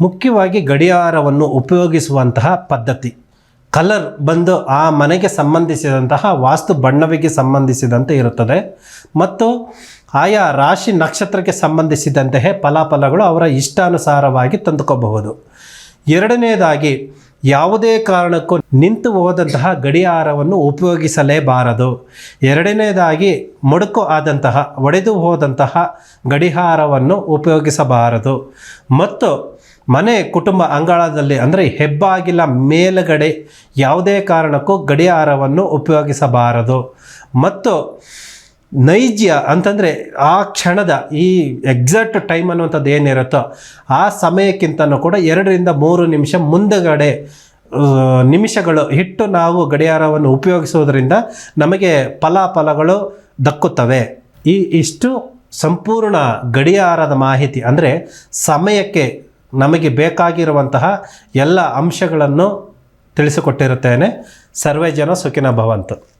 ಮುಖ್ಯವಾಗಿ ಗಡಿಯಾರವನ್ನು ಉಪಯೋಗಿಸುವಂತಹ ಪದ್ಧತಿ. ಕಲರ್ ಬಂದು ಆ ಮನೆಗೆ ಸಂಬಂಧಿಸಿದಂತಹ ವಾಸ್ತು ಬಣ್ಣವಿಗೆ ಸಂಬಂಧಿಸಿದಂತೆ ಇರುತ್ತದೆ. ಮತ್ತು ಆಯಾ ರಾಶಿ ನಕ್ಷತ್ರಕ್ಕೆ ಸಂಬಂಧಿಸಿದಂತೆಯೇ ಫಲಾಫಲಗಳು ಅವರ ಇಷ್ಟಾನುಸಾರವಾಗಿ ತಂದುಕೋಬಹುದು ಎರಡನೇದಾಗಿ, ಯಾವುದೇ ಕಾರಣಕ್ಕೂ ನಿಂತು ಹೋದಂತಹ ಗಡಿಯಾರವನ್ನು ಉಪಯೋಗಿಸಲೇಬಾರದು. ಎರಡನೇದಾಗಿ, ಮಡುಕು ಆದಂತಹ, ಒಡೆದು ಹೋದಂತಹ ಗಡಿಯಾರವನ್ನು ಉಪಯೋಗಿಸಬಾರದು. ಮತ್ತು ಮನೆ ಕುಟುಂಬ ಅಂಗಳದಲ್ಲಿ ಅಂದರೆ ಹೆಬ್ಬಾಗಿಲ ಮೇಲುಗಡೆ ಯಾವುದೇ ಕಾರಣಕ್ಕೂ ಗಡಿಯಾರವನ್ನು ಉಪಯೋಗಿಸಬಾರದು. ಮತ್ತು ನೈಜ ಅಂತಂದರೆ ಆ ಕ್ಷಣದ ಈ ಎಕ್ಸಾಕ್ಟ್ ಟೈಮ್ ಅನ್ನುವಂಥದ್ದು ಏನಿರುತ್ತೋ ಆ ಸಮಯಕ್ಕಿಂತನೂ ಕೂಡ ಎರಡರಿಂದ ಮೂರು ನಿಮಿಷ ಮುಂದಗಡೆ ನಿಮಿಷಗಳು ಹಿಟ್ಟು ನಾವು ಗಡಿಯಾರವನ್ನು ಉಪಯೋಗಿಸುವುದರಿಂದ ನಮಗೆ ಫಲಾಫಲಗಳು ದಕ್ಕುತ್ತವೆ. ಈ ಇಷ್ಟು ಸಂಪೂರ್ಣ ಗಡಿಯಾರದ ಮಾಹಿತಿ ಅಂದರೆ ಸಮಯಕ್ಕೆ ನಮಗೆ ಬೇಕಾಗಿರುವಂತಹ ಎಲ್ಲ ಅಂಶಗಳನ್ನು ತಿಳಿಸಿಕೊಟ್ಟಿರುತ್ತೇನೆ. ಸರ್ವೇ ಜನ ಸುಖಿನ ಭವಂತು.